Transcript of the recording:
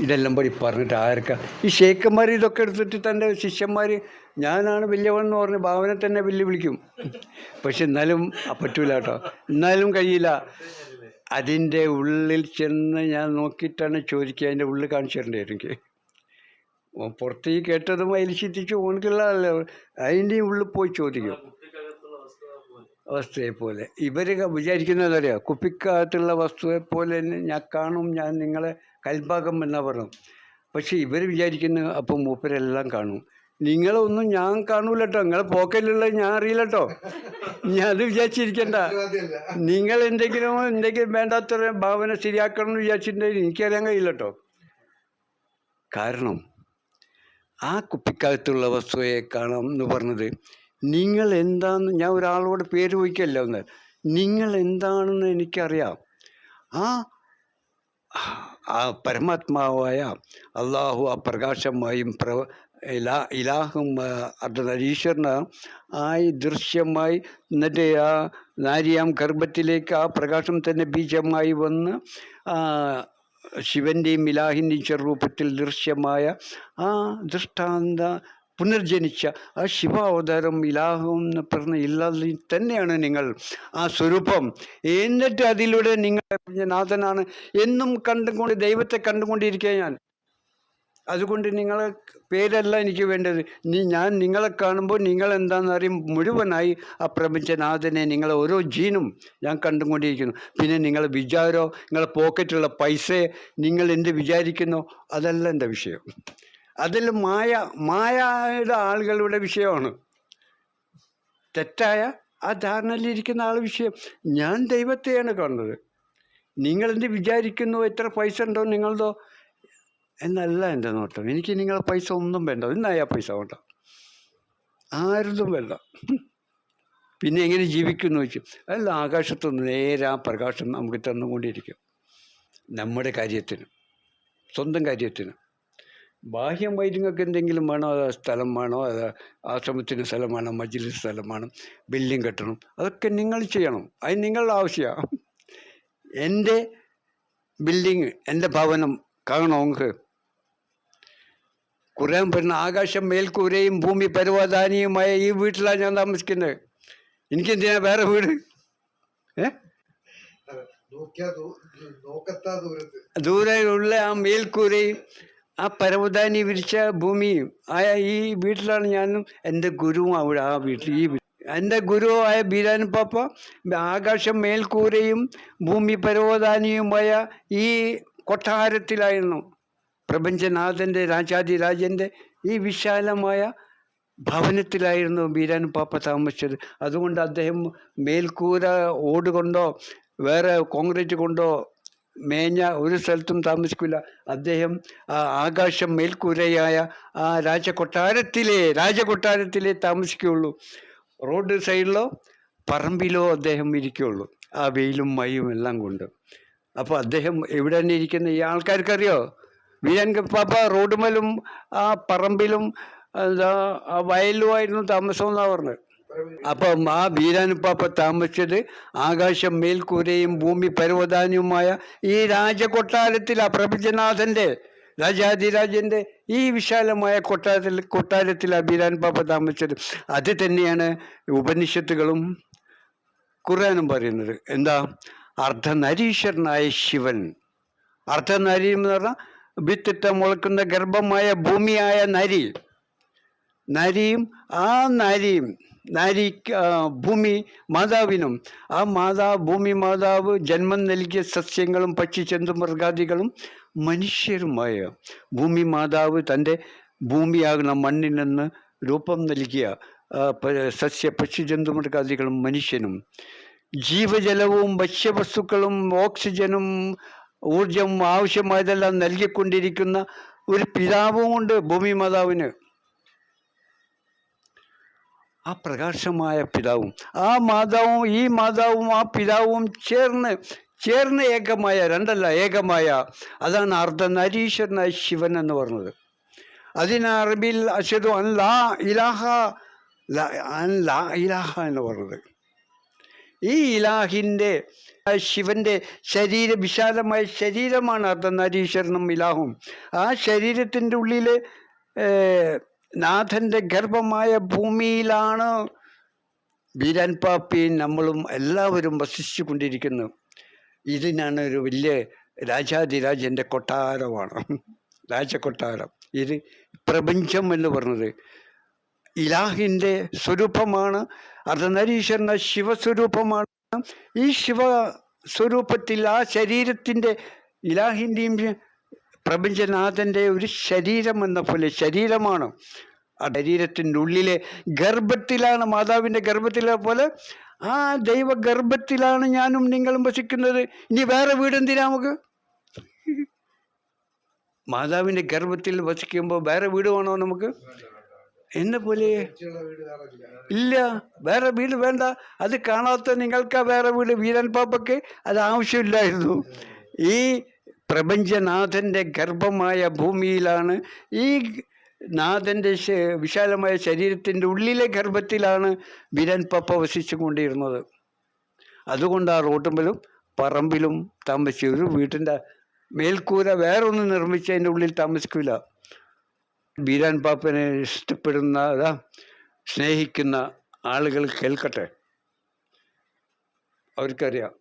ഇതെല്ലാം പടി പറഞ്ഞിട്ട് ആർക്കാ ഈ ഷേഖന്മാർ ഇതൊക്കെ എടുത്തിട്ട് തന്റെ ശിഷ്യന്മാർ ഞാനാണ് വലിയവൻ എന്ന് പറഞ്ഞ് ഭാവനെ തന്നെ വെല്ലു വിളിക്കും പക്ഷെ എന്നാലും പറ്റൂല കേട്ടോ. എന്നാലും കഴിയില്ല. അതിന്റെ ഉള്ളിൽ ചെന്ന് ഞാൻ നോക്കിയിട്ടാണ് ചോദിക്കുക. അതിന്റെ ഉള്ളിൽ കാണിച്ചു തരേണ്ടി വരും എനിക്ക് പുറത്ത് ഈ കേട്ടതും അതിൽ ചിന്തിച്ച് ഓനക്കുള്ള അതിന്റെ ഉള്ളിൽ പോയി ചോദിക്കും. അവസ്ഥയെ പോലെ. ഇവർ വിചാരിക്കുന്നത് കുപ്പിക്കകത്തുള്ള വസ്തുവെ പോലെ തന്നെ ഞാൻ കാണും. ഞാൻ നിങ്ങളെ കൽഭാഗം എന്നാ പറഞ്ഞു. പക്ഷെ ഇവർ വിചാരിക്കുന്നു അപ്പം മൂപ്പരെല്ലാം കാണും. നിങ്ങളൊന്നും ഞാൻ കാണൂല കേട്ടോ നിങ്ങളെ പോക്കറ്റിലുള്ളത് ഞാൻ അറിയില്ല കേട്ടോ ഞാൻ അത് വിചാരിച്ചിരിക്കണ്ട. നിങ്ങൾ എന്തെങ്കിലും എന്തെങ്കിലും വേണ്ടാത്ത ഭാവന ശരിയാക്കണം എന്ന് വിചാരിച്ചിട്ടുണ്ടെങ്കിൽ എനിക്കറിയാൻ കഴിയില്ല കേട്ടോ കാരണം ആ കുപ്പിക്കകത്തുള്ള വസ്തുവെ കാണാം എന്ന് പറഞ്ഞത് നിങ്ങൾ എന്താന്ന് ഞാൻ ഒരാളോട് പേര് ചോദിക്കല്ല ഒന്ന്. നിങ്ങൾ എന്താണെന്ന് എനിക്കറിയാം. ആ ആ പരമാത്മാവായ അള്ളാഹു ആ പ്രകാശമായും പ്ര ഇലാ ഇലാഹും അർദ്ധനരീശ്വരന ആയി ദൃശ്യമായി എന്നിട്ട് ആ നാരിയാം ഗർഭത്തിലേക്ക് ആ പ്രകാശം തന്നെ ബീജമായി വന്ന് ശിവന്റെയും ഇലാഹിന്റെയും ചെറുരൂപത്തിൽ ദൃശ്യമായ ആ ദൃഷ്ടാന്ത പുനർജനിച്ച ആ ശിവാവതാരം ഇലാഹം എന്ന് പറഞ്ഞ ഇല്ലാതെ തന്നെയാണ് നിങ്ങൾ. ആ സ്വരൂപം എന്നിട്ട് അതിലൂടെ നിങ്ങൾ നാഥനാണ് എന്നും കണ്ടുകൊണ്ട് ദൈവത്തെ കണ്ടുകൊണ്ടിരിക്കുക ഞാൻ അതുകൊണ്ട് നിങ്ങളെ പേരല്ല എനിക്ക് വേണ്ടത്. നീ ഞാൻ നിങ്ങളെ കാണുമ്പോൾ നിങ്ങൾ എന്താണെന്ന് അറിയും. മുഴുവനായി ആ പ്രപഞ്ചനാഥനെ നിങ്ങളെ ഓരോ ജീനും ഞാൻ കണ്ടുകൊണ്ടിരിക്കുന്നു. പിന്നെ നിങ്ങളെ വിചാരോ നിങ്ങളെ പോക്കറ്റുള്ള പൈസയെ നിങ്ങൾ എന്ത് വിചാരിക്കുന്നോ? അതല്ല എന്റെ വിഷയം. അതിൽ മായ മായയുടെ ആളുകളുടെ വിഷയമാണ്. തെറ്റായ ആ ധാരണയിലിരിക്കുന്ന ആൾ വിഷയം. ഞാൻ ദൈവത്തെയാണ് കാണുന്നത് നിങ്ങളെന്ത് വിചാരിക്കുന്നു? എത്ര പൈസ ഉണ്ടോ നിങ്ങളതോ? എന്നല്ല എന്റെ നോട്ടം. എനിക്ക് നിങ്ങളെ പൈസ ഒന്നും വേണ്ട. ഇന്നായ പൈസ വേണ്ട. ആരതും വേണ്ട. പിന്നെ എങ്ങനെ ജീവിക്കുന്നു വെച്ചു? അല്ല ആകാശത്തുനിന്ന് നേരെ ആ പ്രകാശം നമുക്ക് തന്നുകൊണ്ടിരിക്കും. നമ്മുടെ കാര്യത്തിന് സ്വന്തം കാര്യത്തിന്. ബാഹ്യമായി നിങ്ങൾക്ക് എന്തെങ്കിലും വേണോ? അത് സ്ഥലം വേണോ? അത് ആശ്രമത്തിന് സ്ഥലം വേണം? മജ്ലിസ് സ്ഥലം വേണം? ബിൽഡിംഗ് കെട്ടണം. അതൊക്കെ നിങ്ങൾ ചെയ്യണം. അത് നിങ്ങളുടെ ആവശ്യമാണ് എന്റെ ബിൽഡിങ് എന്റെ ഭവനം കാണണോ നിങ്ങൾക്ക്? ഖുർആൻ പറഞ്ഞ ആകാശം മേൽക്കൂരയും ഭൂമി പരവതാനിയുമായ ഈ വീട്ടിലാണ് ഞാൻ താമസിക്കുന്നത്. എനിക്കെന്തിനാ വേറെ വീട്? ഏ? ദൂരെയുള്ള ആ മേൽക്കൂരയും ആ പരവതാനി വിരിച്ച ഭൂമിയും ആയ ഈ വീട്ടിലാണ് ഞാനും എന്റെ ഗുരുവും അവിടെ ആ വീട്ടിൽ ഈ എന്റെ ഗുരുവായ ബീരാൻ പാപ്പ ആകാശം മേൽക്കൂരയും ഭൂമി പരവതാനിയുമായ ഈ കൊട്ടാരത്തിലായിരുന്നു. പ്രപഞ്ചനാഥന്റെ രാജാതിരാജന്റെ ഈ വിശാലമായ ഭവനത്തിലായിരുന്നു ബീരാൻ പാപ്പ താമസിച്ചത്. അതുകൊണ്ട് അദ്ദേഹം മേൽക്കൂര ഓട് കൊണ്ടോ വേറെ കോൺക്രീറ്റ് കൊണ്ടോ മേഞ്ഞ ഒരു സ്ഥലത്തും താമസിക്കില്ല. അദ്ദേഹം ആ ആകാശം മേൽക്കൂരയായ ആ രാജകൊട്ടാരത്തിലെ രാജകൊട്ടാരത്തിലേ താമസിക്കുകയുള്ളൂ. റോഡ് സൈഡിലോ പറമ്പിലോ അദ്ദേഹം ഇരിക്കുകയുള്ളൂ. ആ വെയിലും മയും എല്ലാം കൊണ്ട്. അപ്പോൾ അദ്ദേഹം എവിടെ തന്നെ ഇരിക്കുന്ന ഈ ആൾക്കാർക്കറിയോ? വീരൻ പാപ്പ റോഡുമലും ആ പറമ്പിലും എന്താ ആ വയലുമായിരുന്നു താമസം എന്നാണ് പറഞ്ഞത്. അപ്പം ആ വീരാനുപ്പാപ്പ താമസിച്ചത് ആകാശം മേൽക്കൂരയും ഭൂമി പരവതാനിയുമായ ഈ രാജകൊട്ടാരത്തിൽ ആ പ്രപഞ്ചനാഥന്റെ രാജാതിരാജന്റെ ഈ വിശാലമായ കൊട്ടാരത്തിൽ കൊട്ടാരത്തിൽ ആ വീരാനുപ്പാപ്പ താമസിച്ചത്. അത് തന്നെയാണ് ഉപനിഷത്തുകളും ഖുർആാനും പറയുന്നത്. എന്താ? അർദ്ധനരീശ്വരനായ ശിവൻ. അർദ്ധനരി എന്ന് പറഞ്ഞാൽ വിത്തിട്ട മുളക്കുന്ന ഗർഭമായ ഭൂമിയായ നരി. നരിയും ആ നരിയും നരി ഭൂമി മാതാവിനും ആ മാതാ ഭൂമി മാതാവ് ജന്മം നൽകിയ സസ്യങ്ങളും പക്ഷിച്ചന്തു മൃഗാദികളും മനുഷ്യരുമായ ഭൂമി മാതാവ് തന്റെ ഭൂമിയാകുന്ന മണ്ണിൽ നിന്ന് രൂപം നൽകിയ സസ്യ പക്ഷി സസ്യ പക്ഷിജന്തു മൃഗാദികളും മനുഷ്യനും. ജീവജലവും ഭക്ഷ്യവസ്തുക്കളും ഓക്സിജനും ഊർജം ആവശ്യമായതെല്ലാം നൽകിക്കൊണ്ടിരിക്കുന്ന ഒരു പിതാവും ഉണ്ട് ഭൂമി മാതാവിന്. ആ പ്രകാശമായ പിതാവും ആ മാതാവും ഈ മാതാവും ആ പിതാവും ചേർന്ന് ചേർന്ന് ഏകമായ രണ്ടല്ല ഏകമായ അതാണ് അർദ്ധനരീശ്വരനായ ശിവൻ എന്ന് പറഞ്ഞത്. അതിന് അറബിയിൽ അഷദു അൻ ലാ ഇലാഹ അൻ ലാ ഇലാഹ എന്ന് പറഞ്ഞത്. ഈ ഇലാഹിന്റെ ശിവന്റെ ശരീര വിശാലമായ ശരീരമാണ് അർദ്ധനാരീശ്വരനും ഇലാഹും. ആ ശരീരത്തിന്റെ ഉള്ളിൽ നാഥന്റെ ഗർഭമായ ഭൂമിയിലാണ് ബീരാൻ പാപ്പിയും നമ്മളും എല്ലാവരും വസിച്ചു കൊണ്ടിരിക്കുന്നത് ഇതിനാണ് ഒരു വലിയ രാജാതിരാജന്റെ കൊട്ടാരമാണ്. രാജകൊട്ടാരം. ഇത് പ്രപഞ്ചം എന്ന് പറഞ്ഞത്. ഇലാഹിന്റെ സ്വരൂപമാണ് അർദ്ധനരീശ്വരന ശിവസ്വരൂപമാണ്. ഈ ശിവ സ്വരൂപത്തിൽ ആ ശരീരത്തിന്റെ ഇലാഹിന്റെയും പ്രപഞ്ചനാഥന്റെ ഒരു ശരീരം എന്ന പോലെ ശരീരമാണ്. ആ ശരീരത്തിന്റെ ഉള്ളിലെ ഗർഭത്തിലാണ് മാതാവിന്റെ ഗർഭത്തിലെ പോലെ ആ ദൈവഗർഭത്തിലാണ് ഞാനും നിങ്ങളും വസിക്കുന്നത്. ഇനി വേറെ വീട് എന്തിനാ നമുക്ക്? മാതാവിന്റെ ഗർഭത്തിൽ വസിക്കുമ്പോൾ വേറെ വീട് വേണോ നമുക്ക്? എന്ന പോലെ ഇല്ല വേറെ വീട് വേണ്ട. അത് കാണാത്ത നിങ്ങൾക്ക് വേറെ വീട് വീരൻ പാപ്പയ്ക്ക് അത് ആവശ്യമില്ലായിരുന്നു. ഈ പ്രപഞ്ചനാഥന്റെ ഗർഭമായ ഭൂമിയിലാണ്. ഈ നാഥന്റെ വിശാലമായ ശരീരത്തിന്റെ ഉള്ളിലെ ഗർഭത്തിലാണ് വിരൻ പപ്പ വസിച്ചു കൊണ്ടിരുന്നത് അതുകൊണ്ട് ആ റോട്ടുമ്പലും പറമ്പിലും താമസിച്ചു. ഒരു വീട്ടിന്റെ മേൽക്കൂര വേറൊന്നും നിർമ്മിച്ച് ഉള്ളിൽ താമസിക്കില്ല ബീരാൻ പാപ്പനെ ഇഷ്ടപ്പെടുന്ന അതാ സ്നേഹിക്കുന്ന ആളുകൾ കേൾക്കട്ടെ. അവർക്കറിയാം.